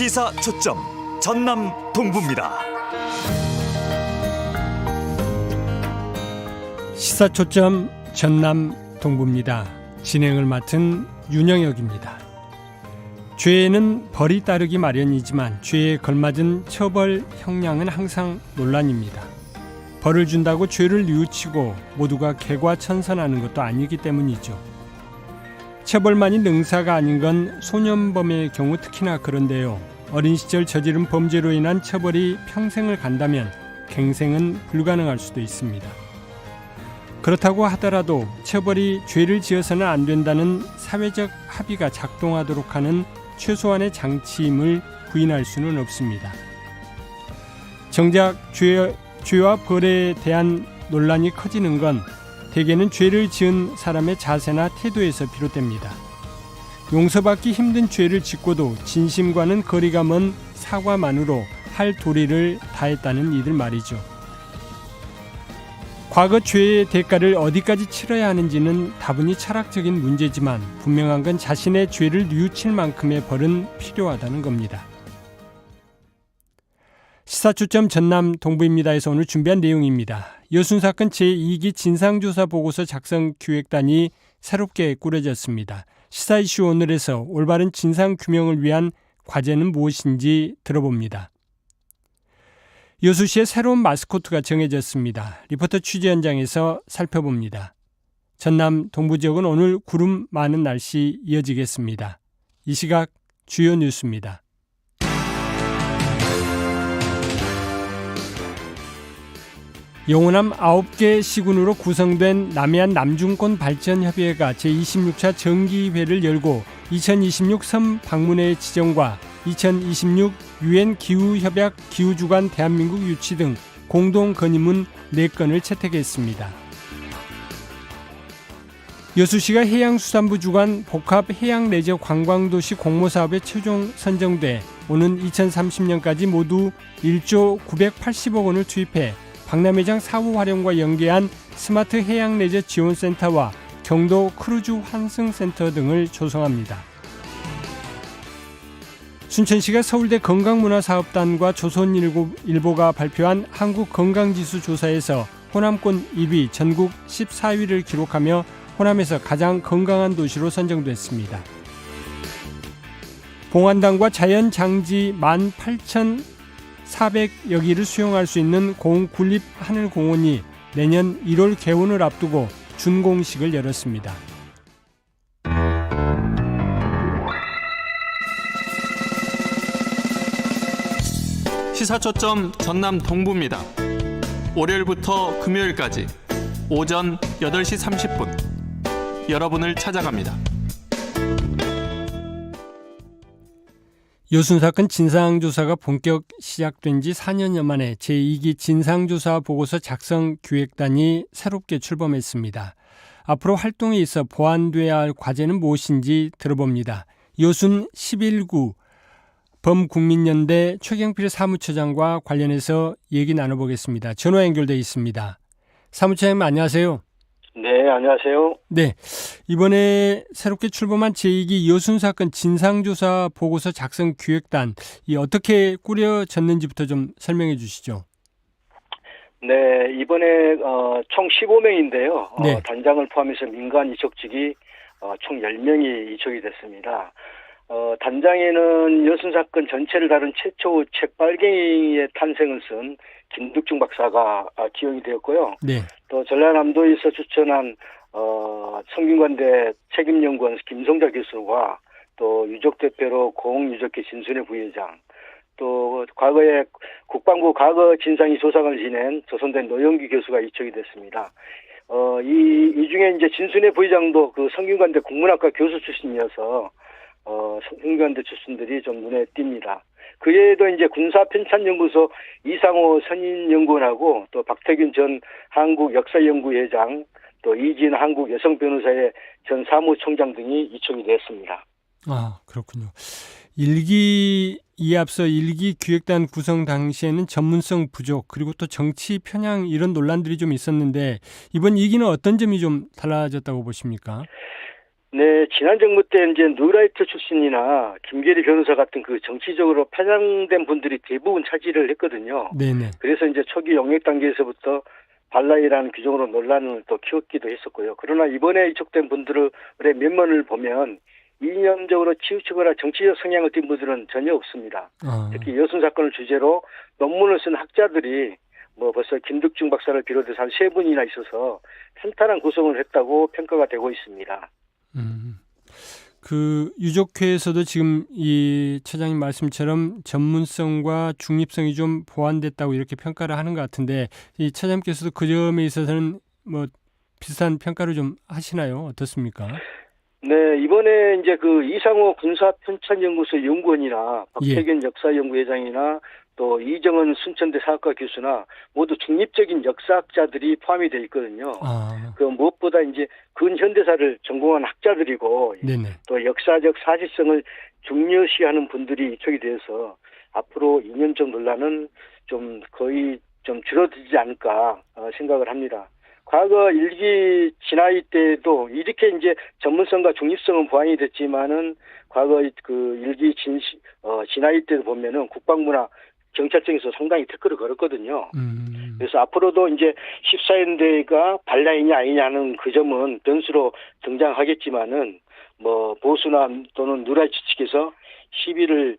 시사 초점 전남 동부입니다. 시사 초점 전남 동부입니다. 진행을 맡은 윤영혁입니다. 죄에는 벌이 따르기 마련이지만 죄에 걸맞은 처벌 형량은 항상 논란입니다. 벌을 준다고 죄를 뉘우치고 모두가 개과천선하는 것도 아니기 때문이죠. 처벌만이 능사가 아닌 건 소년범의 경우 특히나 그런데요. 어린 시절 저지른 범죄로 인한 처벌이 평생을 간다면 갱생은 불가능할 수도 있습니다. 그렇다고 하더라도 처벌이 죄를 지어서는 안 된다는 사회적 합의가 작동하도록 하는 최소한의 장치임을 부인할 수는 없습니다. 정작 죄, 죄와 벌에 대한 논란이 커지는 건 대개는 죄를 지은 사람의 자세나 태도에서 비롯됩니다. 용서받기 힘든 죄를 짓고도 진심과는 거리가 먼 사과만으로 할 도리를 다했다는 이들 말이죠. 과거 죄의 대가를 어디까지 치러야 하는지는 다분히 철학적인 문제지만 분명한 건 자신의 죄를 뉘우칠 만큼의 벌은 필요하다는 겁니다. 시사초점 전남 동부입니다에서 오늘 준비한 내용입니다. 여순 사건 제2기 진상조사 보고서 작성 기획단이 새롭게 꾸려졌습니다. 시사 이슈 오늘에서 올바른 진상 규명을 위한 과제는 무엇인지 들어봅니다. 여수시의 새로운 마스코트가 정해졌습니다. 리포터 취재 현장에서 살펴봅니다. 전남 동부 지역은 오늘 구름 많은 날씨 이어지겠습니다. 이 시각 주요 뉴스입니다. 영호남 9개 시군으로 구성된 남해안 남중권 발전협의회가 제26차 정기회를 열고 2026 섬 방문회 지정과 2026 유엔 기후협약 기후주간 대한민국 유치 등 공동 건의문 4건을 채택했습니다. 여수시가 해양수산부 주관 복합 해양레저 관광도시 공모사업에 최종 선정돼 오는 2030년까지 모두 1조 980억 원을 투입해 박람회장 사후 활용과 연계한 스마트 해양 레저 지원센터와 경도 크루즈 환승센터 등을 조성합니다. 순천시가 서울대 건강문화사업단과 조선일보가 발표한 한국건강지수 조사에서 호남권 1위, 전국 14위를 기록하며 호남에서 가장 건강한 도시로 선정됐습니다. 봉안당과 자연장지 18,400여 기를 수용할 수 있는 공군립 하늘공원이 내년 1월 개원을 앞두고 준공식을 열었습니다. 시사초점 전남 동부입니다. 월요일부터 금요일까지 오전 8시 30분 여러분을 찾아갑니다. 여순 사건 진상조사가 본격 시작된 지 4년여 만에 제2기 진상조사 보고서 작성 기획단이 새롭게 출범했습니다. 앞으로 활동에 있어 보완돼야 할 과제는 무엇인지 들어봅니다. 여순 11구 범국민연대 최경필 사무처장과 관련해서 얘기 나눠보겠습니다. 전화 연결돼 있습니다. 사무처장님 안녕하세요. 네, 안녕하세요. 네, 이번에 새롭게 출범한 제2기 여순 사건 진상조사 보고서 작성 기획단 이 어떻게 꾸려졌는지부터 좀 설명해 주시죠. 네, 이번에 어, 총 15명인데요. 네. 어, 단장을 포함해서 민간 이적직이 어, 총 10명이 이적이 됐습니다. 어, 단장에는 여순 사건 전체를 다룬 최초 책 빨갱이의 탄생을 쓴 김득중 박사가 아, 기용이 되었고요. 네, 또 전라남도에서 추천한 어, 성균관대 책임연구원 김성자 교수와 또 유적 대표로 공유적회 진순의 부회장 또 과거에 국방부 과거 진상이 조사관을 지낸 조선대 노영기 교수가 이적이 됐습니다. 어, 이, 이 중에 이제 진순의 부회장도 그 성균관대 국문학과 교수 출신이어서 어, 성균관대 출신들이 좀 눈에 띕니다. 그 외에도 이제 군사편찬연구소 이상호 선임연구원하고 또 박태균 전 한국역사연구회장 또 이진 한국 여성 변호사의 전 사무총장 등이 이총이 됐습니다. 아 그렇군요. 일기 이에 앞서 일기 기획단 구성 당시에는 전문성 부족 그리고 또 정치 편향 이런 논란들이 좀 있었는데 이번 이기는 어떤 점이 좀 달라졌다고 보십니까? 네, 지난 정부 때 이제 누라이트 출신이나 김계리 변호사 같은 그 정치적으로 편향된 분들이 대부분 차지를 했거든요. 네네. 그래서 이제 초기 용역 단계에서부터 발라이라는 규정으로 논란을 또 키웠기도 했었고요. 그러나 이번에 이촉된 분들의 면면을 보면 이념적으로 치우치거나 정치적 성향을 띈 분들은 전혀 없습니다. 아, 특히 여순 사건을 주제로 논문을 쓴 학자들이 뭐 벌써 김득중 박사를 비롯해서 한 세 분이나 있어서 탄탄한 구성을 했다고 평가가 되고 있습니다. 음. 그 유족회에서도 지금 이 처장님 말씀처럼 전문성과 중립성이 좀 보완됐다고 이렇게 평가를 하는 것 같은데 이 처장님께서도 그 점에 있어서는 뭐 비슷한 평가를 좀 하시나요? 어떻습니까? 네, 이번에 이제 그 이상호 군사편찬연구소 연구원이나 예. 박태균 역사연구회장이나 또 이정은 순천대 사학과 교수나 모두 중립적인 역사학자들이 포함이 돼 있거든요. 아, 그 무엇보다 이제 근현대사를 전공한 학자들이고 네네. 또 역사적 사실성을 중요시하는 분들이 이촉이 돼서 앞으로 2년적 논란은 좀 거의 좀 줄어들지 않을까 어, 생각을 합니다. 과거 일기 진화이 때도 이렇게 이제 전문성과 중립성은 보완이 됐지만은 과거 그 일기 진 어, 진화이 때 보면은 국방부나 경찰청에서 상당히 태클을 걸었거든요. 음, 그래서 앞으로도 이제 14연대가 발라이냐 아니냐는 그 점은 변수로 등장하겠지만은 뭐 보수나 또는 누라이치 측에서 시비를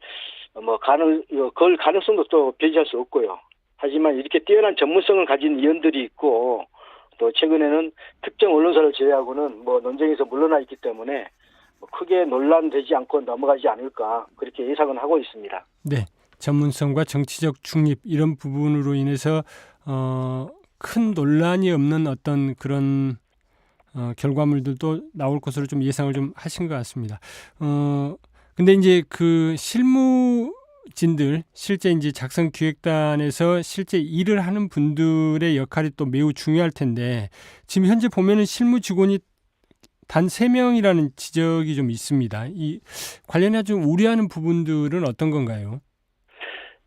뭐 가능 걸 가능성도 또 배제할 수 없고요. 하지만 이렇게 뛰어난 전문성을 가진 의원들이 있고 또 최근에는 특정 언론사를 제외하고는 뭐 논쟁에서 물러나 있기 때문에 뭐 크게 논란되지 않고 넘어가지 않을까 그렇게 예상은 하고 있습니다. 네. 전문성과 정치적 중립 이런 부분으로 인해서 어, 큰 논란이 없는 어떤 그런 어, 결과물들도 나올 것으로 좀 예상을 좀 하신 것 같습니다. 어, 근데 이제 그 실무진들 실제 이제 작성 기획단에서 실제 일을 하는 분들의 역할이 또 매우 중요할 텐데 지금 현재 보면은 실무 직원이 단 세명이라는 지적이 좀 있습니다. 이 관련해 좀 우려하는 부분들은 어떤 건가요?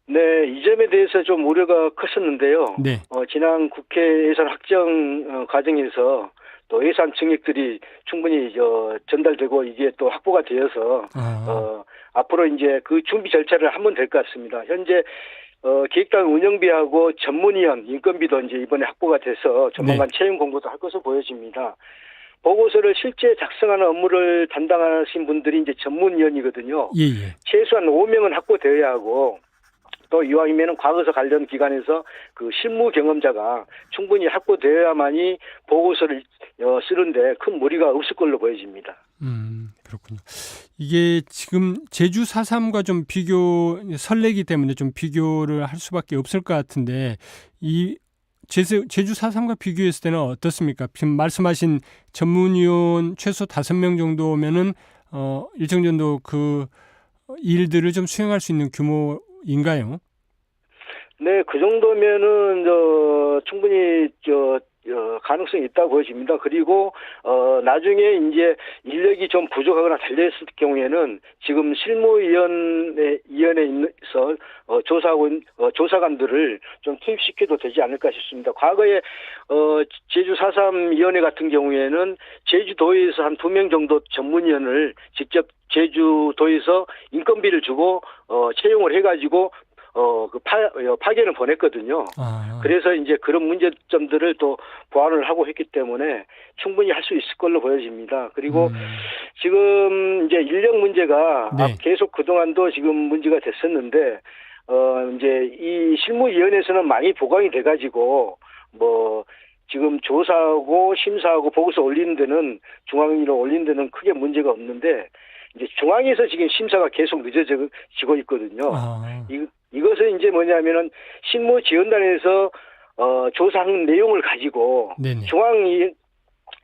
네, 이 점에 대해서 좀 우려가 컸었는데요. 네. 어, 지난 국회 예산 확정 어, 과정에서 또 예산 증액들이 충분히 저, 전달되고 이게 또 확보가 되어서 아, 어, 앞으로 이제 그 준비 절차를 하면 될 것 같습니다. 현재 어, 기획단 운영비하고 전문위원 인건비도 이제 이번에 확보가 돼서 조만간 채용 공고도 할 것으로 보여집니다. 보고서를 실제 작성하는 업무를 담당하신 분들이 이제 전문위원이거든요. 예, 예. 최소한 5명은 확보되어야 하고 또 이왕이면은 과거서 관련 기관에서 그 실무 경험자가 충분히 확보되어야만이 보고서를 어, 쓰는데 큰 무리가 없을 걸로 보여집니다. 음, 그렇군요. 이게 지금 제주 4.3과 좀 비교 설레기 때문에 좀 비교를 할 수밖에 없을 것 같은데 이 제주, 제주 4.3과 비교했을 때는 어떻습니까? 지금 말씀하신 전문위원 최소 5명 정도면은 어, 일정 정도 그 일들을 좀 수행할 수 있는 규모 인가요? 네, 그 정도면은 저 충분히 저 어, 가능성이 있다고 보여집니다. 그리고 어 나중에 이제 인력이 좀 부족하거나 달려있을 경우에는 지금 실무위원회 위원회에 있어 어, 조사하고 어, 조사관들을 좀 투입시켜도 되지 않을까 싶습니다. 과거에 어 제주 4.3 위원회 같은 경우에는 제주도에서 한 두 명 정도 전문위원을 직접 제주도에서 인건비를 주고 어 채용을 해가지고 어그 파견을 보냈거든요. 아, 그래서 이제 그런 문제점들을 또 보완을 하고 했기 때문에 충분히 할 수 있을 걸로 보여집니다. 그리고 음, 지금 이제 인력 문제가 네. 아, 계속 그동안도 지금 문제가 됐었는데 어 이제 이 실무위원회에서는 많이 보강이 돼 가지고 뭐 지금 조사하고 심사하고 보고서 올리는 데는 중앙위로 올리는 데는 크게 문제가 없는데 이제 중앙에서 지금 심사가 계속 늦어지고 있거든요. 아, 이, 이것은 이제 뭐냐면은 실무 지원단에서 어, 조사한 내용을 가지고 네네. 중앙 이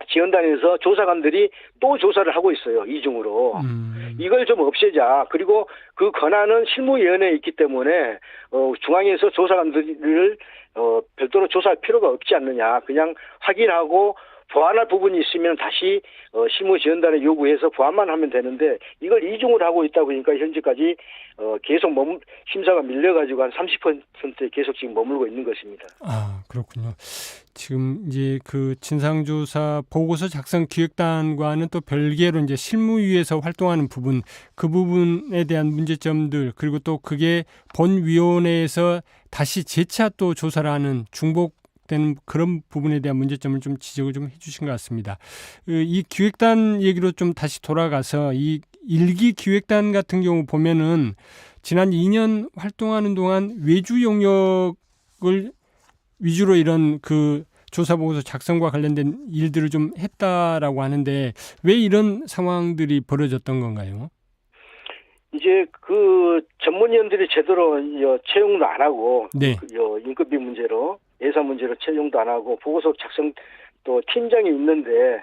지원단에서 조사관들이 또 조사를 하고 있어요 이중으로. 음, 이걸 좀 없애자. 그리고 그 권한은 실무위원회에 있기 때문에 어, 중앙에서 조사관들을 어, 별도로 조사할 필요가 없지 않느냐. 그냥 확인하고 보완할 부분이 있으면 다시 어, 실무지원단에 요구해서 보완만 하면 되는데 이걸 이중을 하고 있다 보니까 현재까지 어, 계속 머물, 심사가 밀려가지고 한 30%에 계속 지금 머물고 있는 것입니다. 아 그렇군요. 지금 이제 그 진상조사 보고서 작성 기획단과는 또 별개로 이제 실무위에서 활동하는 부분 그 부분에 대한 문제점들 그리고 또 그게 본위원회에서 다시 재차 또 조사를 하는 중복 되는 그런 부분에 대한 문제점을 좀 지적을 좀 해주신 것 같습니다. 그이 기획단 얘기로 좀 다시 돌아가서 이 일기 기획단 같은 경우 보면은 지난 2년 활동하는 동안 외주 영역을 위주로 이런 그 조사 보고서 작성과 관련된 일들을 좀 했다라고 하는데 왜 이런 상황들이 벌어졌던 건가요? 이제 그 전문위원들이 제대로 여, 채용도 안 하고 네. 그, 여, 인건비 문제로 예산 문제로 채용도 안 하고 보고서 작성 또 팀장이 있는데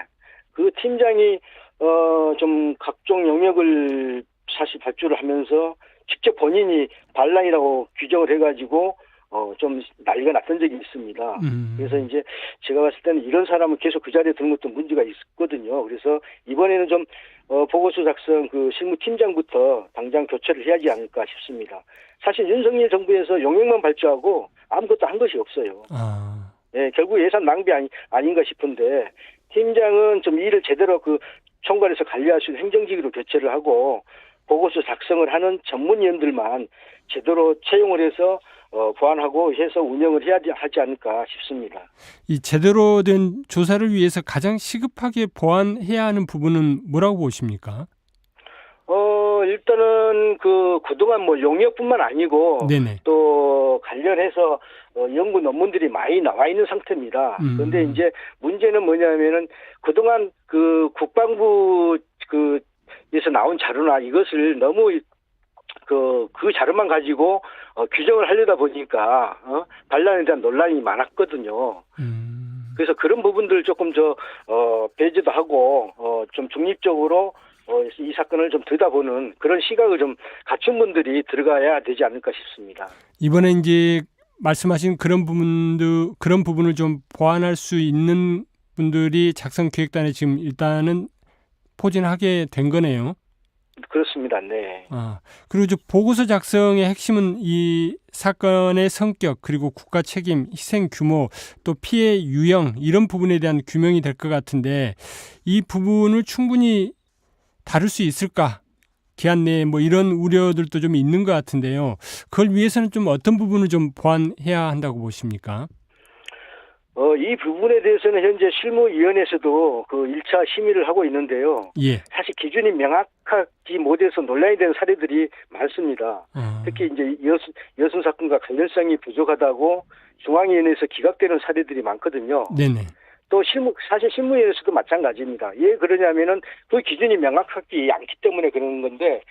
그 팀장이 어 좀 각종 영역을 사실 발주를 하면서 직접 본인이 반란이라고 규정을 해가지고 어 좀 난리가 났던 적이 있습니다. 음. 그래서 이제 제가 봤을 때는 이런 사람은 계속 그 자리에 두는 것도 문제가 있거든요. 그래서 이번에는 좀 어, 보고서 작성 그 실무팀장부터 당장 교체를 해야지 않을까 싶습니다. 사실 윤석열 정부에서 용역만 발주하고 아무것도 한 것이 없어요. 아. 예, 결국 예산 낭비 아니, 아닌가 싶은데 팀장은 좀 일을 제대로 그 총괄해서 관리할 수 있는 행정직으로 교체를 하고 보고서 작성을 하는 전문위원들만 제대로 채용을 해서 어, 보완하고 해서 운영을 해야 하지 않을까 싶습니다. 이 제대로 된 조사를 위해서 가장 시급하게 보완해야 하는 부분은 뭐라고 보십니까? 어, 일단은 그 그동안 뭐 용역뿐만 아니고 네네. 또 관련해서 어, 연구 논문들이 많이 나와 있는 상태입니다. 음. 그런데 이제 문제는 뭐냐면은 그동안 그 국방부 그 에서 나온 자료나 이것을 너무 그, 그 자료만 가지고 어, 규정을 하려다 보니까 어, 반란에 대한 논란이 많았거든요. 음. 그래서 그런 부분들 조금 저 어, 배제도 하고 어, 좀 중립적으로 어, 이 사건을 좀 들여다보는 그런 시각을 좀 갖춘 분들이 들어가야 되지 않을까 싶습니다. 이번에 이제 말씀하신 그런 부분도 그런 부분을 좀 보완할 수 있는 분들이 작성 기획단에 지금 일단은 포진하게 된 거네요. 그렇습니다. 네. 아, 그리고 보고서 작성의 핵심은 이 사건의 성격 그리고 국가 책임, 희생 규모, 또 피해 유형 이런 부분에 대한 규명이 될 것 같은데 이 부분을 충분히 다룰 수 있을까? 기한 내에 뭐 이런 우려들도 좀 있는 것 같은데요. 그걸 위해서는 좀 어떤 부분을 좀 보완해야 한다고 보십니까? 어, 이 부분에 대해서는 현재 실무위원회에서도 그 1차 심의를 하고 있는데요. 예. 사실 기준이 명확하지 못해서 논란이 되는 사례들이 많습니다. 어, 특히 이제 여순, 여순 사건과 관련성이 부족하다고 중앙위원회에서 기각되는 사례들이 많거든요. 네네. 또 실무 사실 실무위원회에서도 마찬가지입니다. 왜 그러냐면은 그 기준이 명확하지 않기 때문에 그러는 건데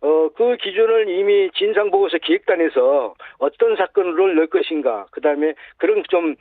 어 그 기준을 이미 진상보고서 기획단에서 어떤 사건을 넣을 것인가 그 다음에 그런 좀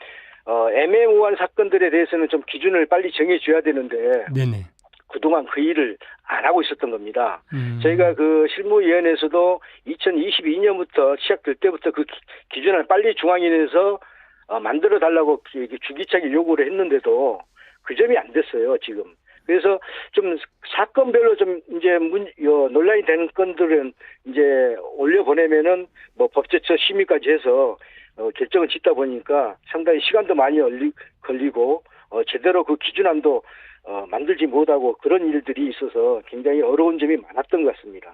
어, 애매모호한 사건들에 대해서는 좀 기준을 빨리 정해줘야 되는데 네네. 그동안 그 일을 안 하고 있었던 겁니다. 음, 저희가 그 실무위원회에서도 2022년부터 시작될 때부터 그 기- 기준을 빨리 중앙위원회에서 어, 만들어 달라고 기- 주기차게 요구를 했는데도 그 점이 안 됐어요 지금. 그래서 좀 사건별로 좀 이제 문, 요, 논란이 되는 건들은 이제 올려 보내면은 뭐 법제처 심의까지 해서 어, 결정을 짓다 보니까 상당히 시간도 많이 걸리고 어, 제대로 그 기준안도 어, 만들지 못하고 그런 일들이 있어서 굉장히 어려운 점이 많았던 것 같습니다.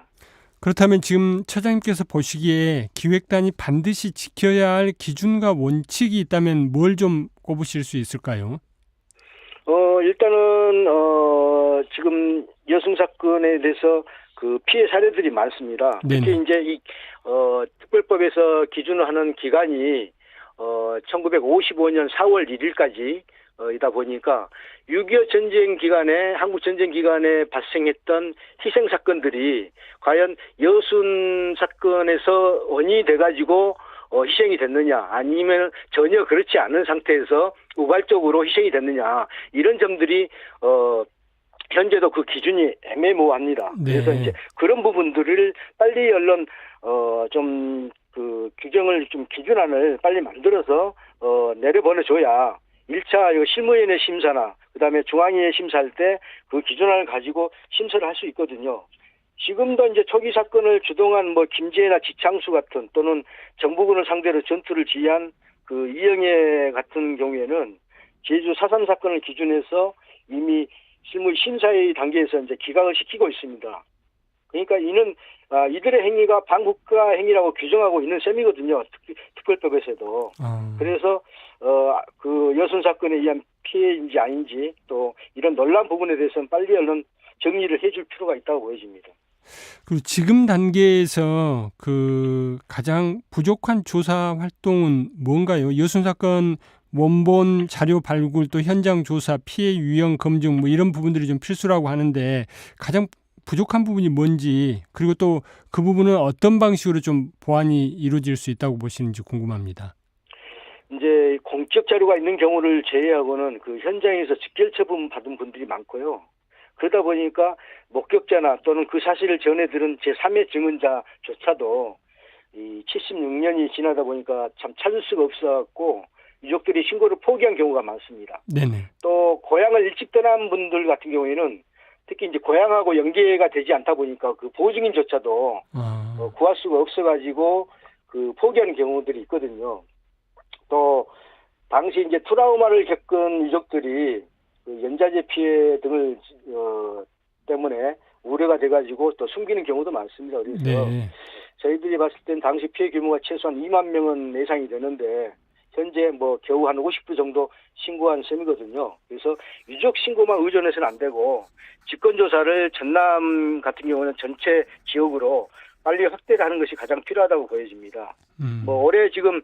그렇다면 지금 처장님께서 보시기에 기획단이 반드시 지켜야 할 기준과 원칙이 있다면 뭘 좀 꼽으실 수 있을까요? 어, 일단은, 어, 지금 여성 사건에 대해서 그 피해 사례들이 많습니다. 네네. 특히 이제 이, 어, 특별법에서 기준을 하는 기간이, 어, 1955년 4월 1일까지, 어, 이다 보니까 6.25 전쟁 기간에, 한국 전쟁 기간에 발생했던 희생 사건들이 과연 여순 사건에서 원인이 돼 가지고 어, 희생이 됐느냐, 아니면 전혀 그렇지 않은 상태에서 우발적으로 희생이 됐느냐, 이런 점들이, 어, 현재도 그 기준이 애매모호합니다. 네. 그래서 이제 그런 부분들을 빨리 얼른, 어, 좀, 그 규정을 좀 기준안을 빨리 만들어서, 어, 내려보내 줘야 1차 실무위원회 심사나 그다음에 중앙위에 심사할 때 그 기준안을 가지고 심사를 할 수 있거든요. 지금도 이제 초기 사건을 주동한 뭐 김재나 지창수 같은 또는 정부군을 상대로 전투를 지휘한 그 이영애 같은 경우에는 제주 4.3 사건을 기준해서 이미 실무 심사의 단계에서 이제 기각을 시키고 있습니다. 그러니까 이는 아, 이들의 행위가 반국가 행위라고 규정하고 있는 셈이거든요. 특, 특별법에서도. 어, 그래서 어, 그 여순 사건에 의한 피해인지 아닌지 또 이런 논란 부분에 대해서는 빨리 얼른 정리를 해줄 필요가 있다고 보여집니다. 그리고 지금 단계에서 그 가장 부족한 조사 활동은 뭔가요? 여순 사건 원본 자료 발굴 또 현장 조사 피해 유형 검증 뭐 이런 부분들이 좀 필수라고 하는데 가장 부족한 부분이 뭔지 그리고 또 그 부분은 어떤 방식으로 좀 보완이 이루어질 수 있다고 보시는지 궁금합니다. 이제 공적 자료가 있는 경우를 제외하고는 그 현장에서 직결 처분 받은 분들이 많고요. 그러다 보니까 목격자나 또는 그 사실을 전해 들은 제3의 증언자조차도 이 76년이 지나다 보니까 참 찾을 수가 없어갖고 유족들이 신고를 포기한 경우가 많습니다. 네네. 또 고향을 일찍 떠난 분들 같은 경우에는 특히 이제 고향하고 연계가 되지 않다 보니까 그 보증인조차도 아, 어, 구할 수가 없어가지고 그 포기하는 경우들이 있거든요. 또 당시 이제 트라우마를 겪은 유족들이 그 연자제 피해 등을 어, 때문에 우려가 돼가지고 또 숨기는 경우도 많습니다. 그래서 네. 저희들이 봤을 땐 당시 피해 규모가 최소한 2만 명은 예상이 되는데 현재 뭐 겨우 한 50부 정도 신고한 셈이거든요. 그래서 유족 신고만 의존해서는 안 되고 직권 조사를 전남 같은 경우는 전체 지역으로 빨리 확대를 하는 것이 가장 필요하다고 보여집니다. 음. 뭐 올해 지금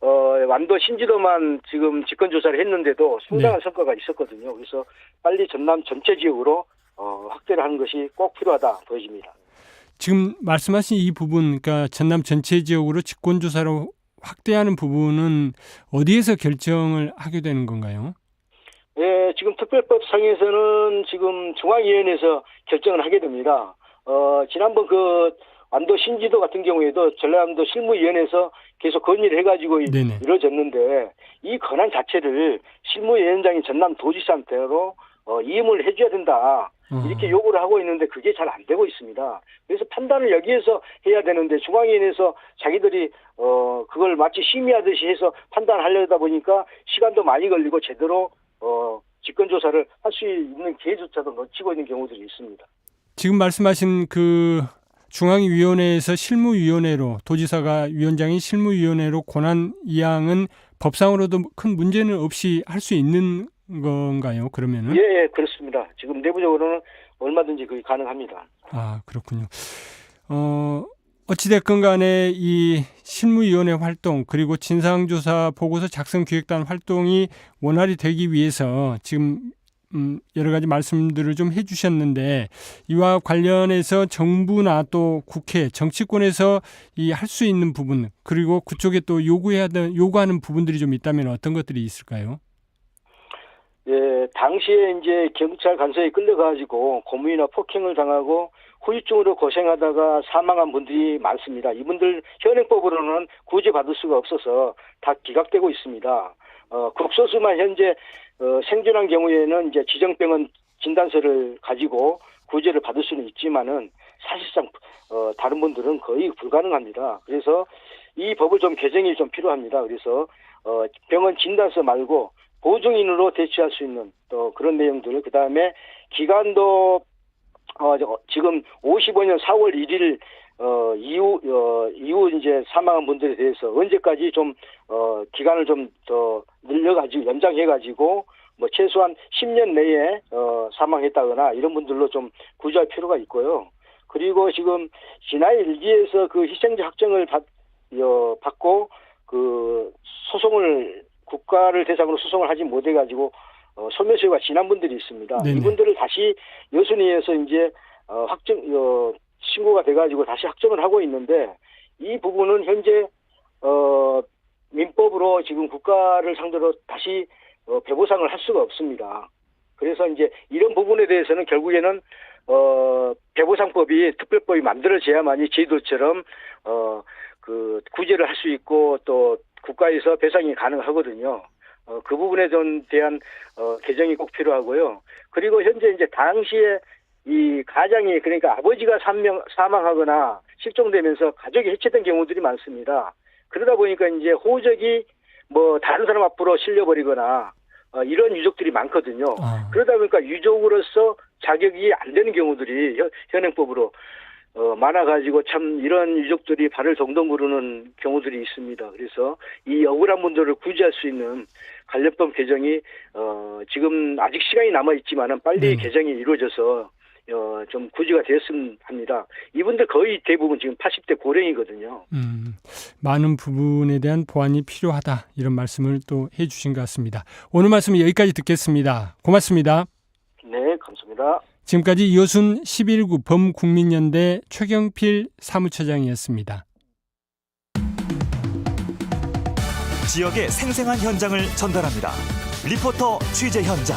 어 완도 신지도만 지금 직권 조사를 했는데도 상당한 성과가 있었거든요. 그래서 빨리 전남 전체 지역으로 어 확대를 하는 것이 꼭 필요하다 보여집니다. 지금 말씀하신 이 부분, 그러니까 전남 전체 지역으로 직권 조사로 확대하는 부분은 어디에서 결정을 하게 되는 건가요? 예, 지금 특별법상에서는 지금 중앙위원회에서 결정을 하게 됩니다. 어, 지난번 그 완도 신지도 같은 경우에도 전라남도 실무위원회에서 계속 건의를 해가지고 이- 네네. 이루어졌는데 이 권한 자체를 실무위원장이 전남 도지사한테로 어, 이임을 해줘야 된다. 어. 이렇게 요구를 하고 있는데 그게 잘 안 되고 있습니다. 그래서 판단을 여기에서 해야 되는데 중앙위원회에서 자기들이 어 그걸 마치 심의하듯이 해서 판단하려다 보니까 시간도 많이 걸리고 제대로 어 직권 조사를 할 수 있는 기회조차도 놓치고 있는 경우들이 있습니다. 지금 말씀하신 그 중앙위원회에서 실무위원회로 도지사가 위원장이 실무위원회로 권한 이양은 법상으로도 큰 문제는 없이 할 수 있는 건가요? 그러면은 예, 예, 그렇습니다. 지금 내부적으로는 얼마든지 그게 가능합니다. 아 그렇군요. 어 어찌됐건 간에 이 실무위원회 활동 그리고 진상조사 보고서 작성 기획단 활동이 원활히 되기 위해서 지금 음, 여러 가지 말씀들을 좀 해주셨는데 이와 관련해서 정부나 또 국회 정치권에서 이 할 수 있는 부분 그리고 그쪽에 또 요구해야 되는 요구하는 부분들이 좀 있다면 어떤 것들이 있을까요? 예, 당시에 이제 경찰 간서에 끌려가지고 고문이나 폭행을 당하고 후유증으로 고생하다가 사망한 분들이 많습니다. 이분들 현행법으로는 구제받을 수가 없어서 다 기각되고 있습니다. 어, 극소수만 현재 어, 생존한 경우에는 이제 지정병원 진단서를 가지고 구제를 받을 수는 있지만은 사실상 어, 다른 분들은 거의 불가능합니다. 그래서 이 법을 좀 개정이 좀 필요합니다. 그래서 어, 병원 진단서 말고 보증인으로 대체할 수 있는 또 그런 내용들 그 다음에 기간도 어, 저, 지금 55년 4월 1일 어, 이후 어, 이후 이제 사망한 분들에 대해서 언제까지 좀 어, 기간을 좀 더 늘려가지고 연장해가지고 뭐 최소한 10년 내에 어, 사망했다거나 이런 분들로 좀 구제할 필요가 있고요. 그리고 지금 진화의 일기에서 그 희생자 확정을 받, 어, 받고 그 소송을 국가를 대상으로 소송을 하지 못해 가지고 어, 소멸시효가 지난 분들이 있습니다. 네네. 이분들을 다시 여순위에서 이제 어, 확정 어, 신고가 돼가지고 다시 확정을 하고 있는데 이 부분은 현재 어, 민법으로 지금 국가를 상대로 다시 어, 배보상을 할 수가 없습니다. 그래서 이제 이런 부분에 대해서는 결국에는 어, 배보상법이 특별법이 만들어져야만이 제도처럼 어, 그 구제를 할 수 있고 또 국가에서 배상이 가능하거든요. 어, 그 부분에 좀 대한 어, 개정이 꼭 필요하고요. 그리고 현재 이제 당시에 이 가장이 그러니까 아버지가 사명, 사망하거나 실종되면서 가족이 해체된 경우들이 많습니다. 그러다 보니까 이제 호적이 뭐 다른 사람 앞으로 실려버리거나 어, 이런 유족들이 많거든요. 아, 그러다 보니까 유족으로서 자격이 안 되는 경우들이 현, 현행법으로 어, 많아가지고 참 이런 유족들이 발을 동동 구르는 경우들이 있습니다. 그래서 이 억울한 분들을 구제할 수 있는 관련법 개정이 어, 지금 아직 시간이 남아 있지만은 빨리 네. 개정이 이루어져서 어, 좀 구제가 되었으면 합니다. 이분들 거의 대부분 지금 80대 고령이거든요. 음, 많은 부분에 대한 보완이 필요하다 이런 말씀을 또 해주신 것 같습니다. 오늘 말씀 여기까지 듣겠습니다. 고맙습니다. 네, 감사합니다. 지금까지 이호순 11구 범국민연대 최경필 사무처장이었습니다. 지역의 생생한 현장을 전달합니다. 리포터 취재 현장.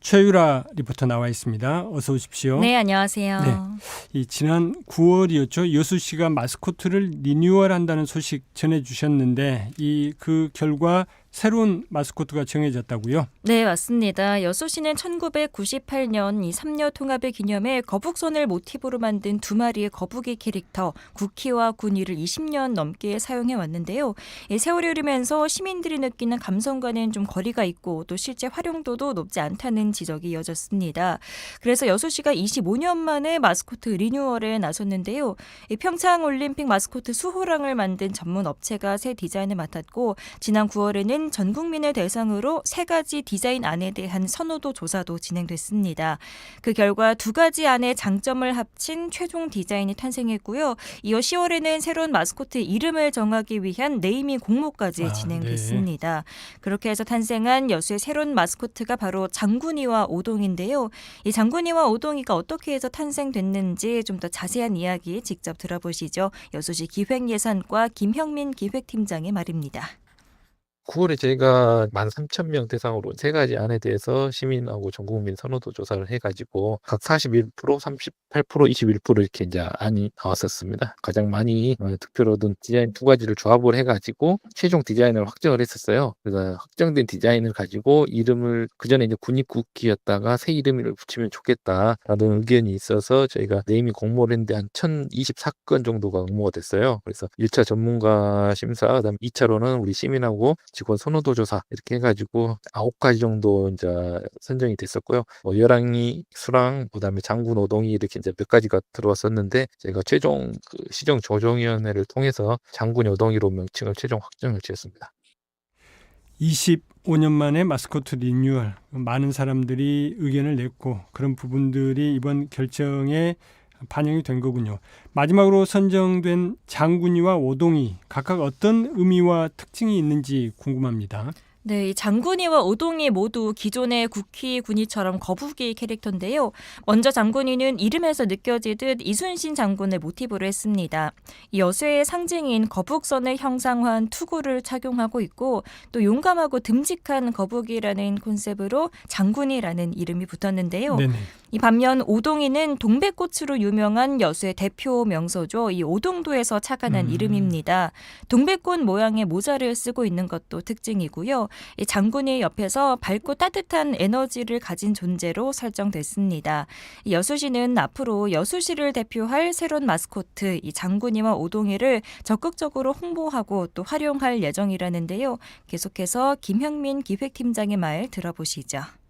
최유라 리포터 나와 있습니다. 어서 오십시오. 네, 안녕하세요. 네. 이 지난 9월이었죠. 여수 씨가 마스코트를 리뉴얼한다는 소식 전해 주셨는데 이 그 결과 새로운 마스코트가 정해졌다고요? 네, 맞습니다. 여수시는 1998년 이 삼녀 통합을 기념해 거북선을 모티브로 만든 두 마리의 거북이 캐릭터 구키와 군이를 20년 넘게 사용해 왔는데요. 이 세월이 흐르면서 시민들이 느끼는 감성과는 좀 거리가 있고 또 실제 활용도도 높지 않다는 지적이 이어졌습니다. 그래서 여수시가 25년 만에 마스코트 리뉴얼에 나섰는데요. 이 평창 올림픽 마스코트 수호랑을 만든 전문 업체가 새 디자인을 맡았고 지난 9월에는 전 국민을 대상으로 세 가지 디자인 안에 대한 선호도 조사도 진행됐습니다. 그 결과 두 가지 안의 장점을 합친 최종 디자인이 탄생했고요. 이어 10월에는 새로운 마스코트 이름을 정하기 위한 네이밍 공모까지 아, 진행됐습니다. 그렇게 해서 탄생한 여수의 새로운 마스코트가 바로 장군이와 오동인데요. 이 장군이와 오동이가 어떻게 해서 탄생됐는지 좀 더 자세한 이야기 직접 들어보시죠. 여수시 기획예산과 김형민 기획팀장의 말입니다. 9월에 저희가 13,000명 대상으로 세 가지 안에 대해서 시민하고 전 국민 선호도 조사를 해가지고 각 41%, 38%, 21% 이렇게 이제 안이 나왔었습니다. 가장 많이 어, 득표를 얻은 디자인 두 가지를 조합을 해가지고 최종 디자인을 확정을 했었어요. 그래서 확정된 디자인을 가지고 이름을 그 전에 이제 군입국기였다가 새 이름을 붙이면 좋겠다라는 의견이 있어서 저희가 네이밍 공모를 했는데 한 1,024건 정도가 응모가 됐어요. 그래서 1차 전문가 심사, 그다음 2차로는 우리 시민하고 직원 선호도 조사 이렇게 해가지고 아홉 가지 정도 이제 선정이 됐었고요. 뭐 열왕이 수랑 그다음에 장군 오동이 이렇게 이제 몇 가지가 들어왔었는데 제가 최종 그 시정 조정위원회를 통해서 장군 오동이로 명칭을 최종 확정을 지었습니다. 25년 만에 마스코트 리뉴얼 많은 사람들이 의견을 냈고 그런 부분들이 이번 결정에 반영이 된 거군요. 마지막으로 선정된 장군이와 오동이 각각 어떤 의미와 특징이 있는지 궁금합니다. 네, 이 장군이와 오동이 모두 기존의 국희 군이처럼 거북이 캐릭터인데요. 먼저 장군이는 이름에서 느껴지듯 이순신 장군을 모티브로 했습니다. 이 여수의 상징인 거북선을 형상화한 투구를 착용하고 있고 또 용감하고 듬직한 거북이라는 콘셉트로 장군이라는 이름이 붙었는데요. 네네. 이 반면 오동이는 동백꽃으로 유명한 여수의 대표 명소죠. 이 오동도에서 착안한 음. 이름입니다. 동백꽃 모양의 모자를 쓰고 있는 것도 특징이고요. 이 장군이 옆에서 밝고 따뜻한 에너지를 가진 존재로 설정됐습니다. 이 여수시는 앞으로 여수시를 대표할 새로운 마스코트 이 장군이와 오동이를 적극적으로 홍보하고 또 활용할 예정이라는데요. 계속해서 김형민 기획팀장의 말 들어보시죠.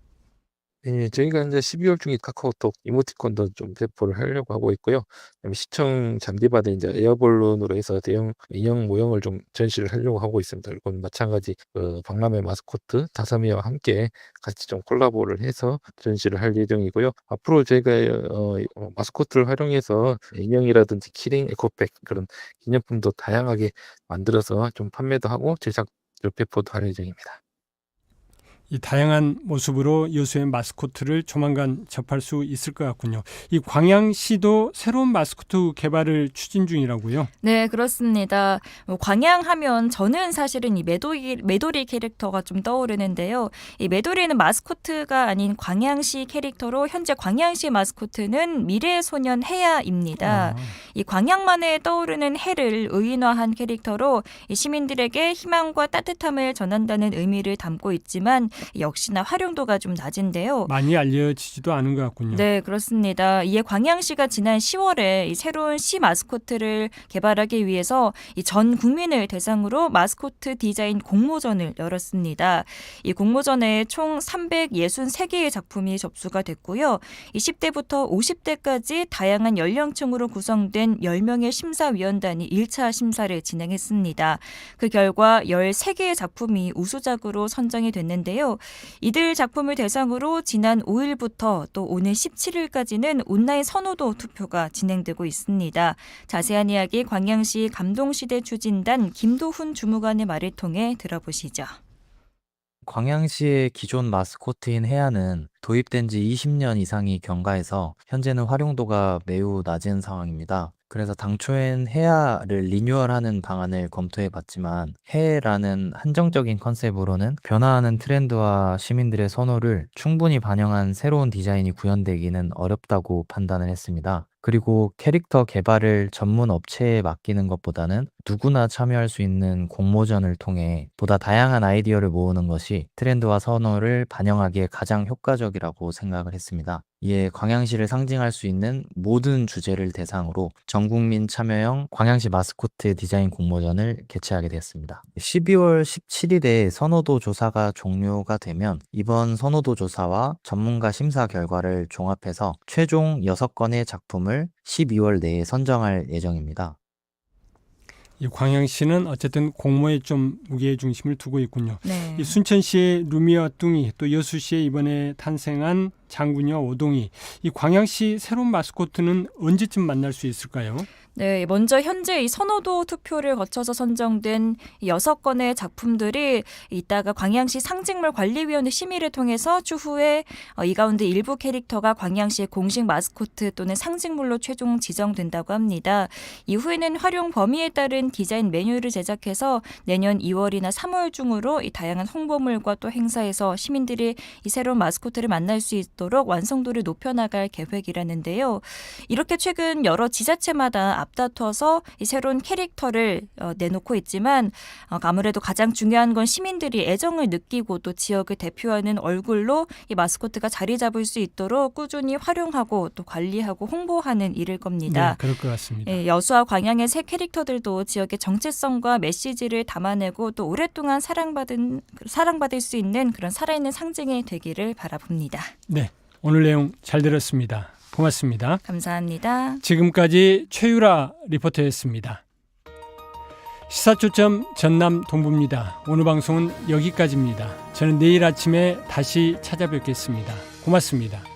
예, 저희가 이제 12월 중에 카카오톡 이모티콘도 좀 배포를 하려고 하고 있고요. 그다음에 시청 잔디밭에 이제 에어볼론으로 해서 대형 인형 모형을 좀 전시를 하려고 하고 있습니다. 이건 마찬가지 그 박람회 마스코트 다사미와 함께 같이 좀 콜라보를 해서 전시를 할 예정이고요. 앞으로 저희가 어, 어, 마스코트를 활용해서 인형이라든지 키링, 에코백 그런 기념품도 다양하게 만들어서 좀 판매도 하고 제작 배포도 할 예정입니다. 이 다양한 모습으로 여수의 마스코트를 조만간 접할 수 있을 것 같군요. 이 광양시도 새로운 마스코트 개발을 추진 중이라고요. 네, 그렇습니다. 뭐 광양하면 저는 사실은 이 메도리, 메도리 캐릭터가 좀 떠오르는데요. 이 메도리는 마스코트가 아닌 광양시 캐릭터로 현재 광양시 마스코트는 미래소년 해야입니다. 아, 이 광양만에 떠오르는 해를 의인화한 캐릭터로 이 시민들에게 희망과 따뜻함을 전한다는 의미를 담고 있지만 역시나 활용도가 좀 낮은데요. 많이 알려지지도 않은 것 같군요. 네, 그렇습니다. 이에 광양시가 지난 10월에 이 새로운 시 마스코트를 개발하기 위해서 이전 국민을 대상으로 마스코트 디자인 공모전을 열었습니다. 이 공모전에 총 363개의 작품이 접수가 됐고요. 이 10대부터 50대까지 다양한 연령층으로 구성된 10명의 심사위원단이 1차 심사를 진행했습니다. 그 결과 13개의 작품이 우수작으로 선정이 됐는데요. 이들 작품을 대상으로 지난 5일부터 또 오늘 17일까지는 온라인 선호도 투표가 진행되고 있습니다. 자세한 이야기 광양시 감동시대 추진단 김도훈 주무관의 말을 통해 들어보시죠. 광양시의 기존 마스코트인 해안은 도입된 지 20년 이상이 경과해서 현재는 활용도가 매우 낮은 상황입니다. 그래서 당초엔 해야를 리뉴얼하는 방안을 검토해 봤지만 해라는 한정적인 컨셉으로는 변화하는 트렌드와 시민들의 선호를 충분히 반영한 새로운 디자인이 구현되기는 어렵다고 판단을 했습니다. 그리고 캐릭터 개발을 전문 업체에 맡기는 것보다는 누구나 참여할 수 있는 공모전을 통해 보다 다양한 아이디어를 모으는 것이 트렌드와 선호를 반영하기에 가장 효과적이라고 생각을 했습니다. 이에 광양시를 상징할 수 있는 모든 주제를 대상으로 전국민 참여형 광양시 마스코트 디자인 공모전을 개최하게 되었습니다. 12월 17일에 선호도 조사가 종료가 되면 이번 선호도 조사와 전문가 심사 결과를 종합해서 최종 6건의 작품을 12월 내에 선정할 예정입니다. 이 광양시는 어쨌든 공모에 좀 무게 중심을 두고 있군요. 네. 이 순천시의 루미와 뚱이 또 여수시에 이번에 탄생한 장군여 오동이 이 광양시 새로운 마스코트는 언제쯤 만날 수 있을까요? 네, 먼저 현재 이 선호도 투표를 거쳐서 선정된 이 여섯 건의 작품들이 이따가 광양시 상징물 관리위원회 심의를 통해서 추후에 어, 이 가운데 일부 캐릭터가 광양시의 공식 마스코트 또는 상징물로 최종 지정된다고 합니다. 이후에는 활용 범위에 따른 디자인 매뉴얼을 제작해서 내년 2월이나 3월 중으로 이 다양한 홍보물과 또 행사에서 시민들이 이 새로운 마스코트를 만날 수 있도록 완성도를 높여나갈 계획이라는데요. 이렇게 최근 여러 지자체마다 앞다퉈서 이 새로운 캐릭터를 어, 내놓고 있지만 어, 아무래도 가장 중요한 건 시민들이 애정을 느끼고 또 지역을 대표하는 얼굴로 이 마스코트가 자리 잡을 수 있도록 꾸준히 활용하고 또 관리하고 홍보하는 일일 겁니다. 네, 그럴 것 같습니다. 예, 여수와 광양의 새 캐릭터들도 지역의 정체성과 메시지를 담아내고 또 오랫동안 사랑받은 사랑받을 수 있는 그런 살아있는 상징이 되기를 바라봅니다. 네, 오늘 내용 잘 들었습니다. 고맙습니다. 감사합니다. 지금까지 최유라 리포터였습니다. 시사초점 전남 동부입니다. 오늘 방송은 여기까지입니다. 저는 내일 아침에 다시 찾아뵙겠습니다. 고맙습니다.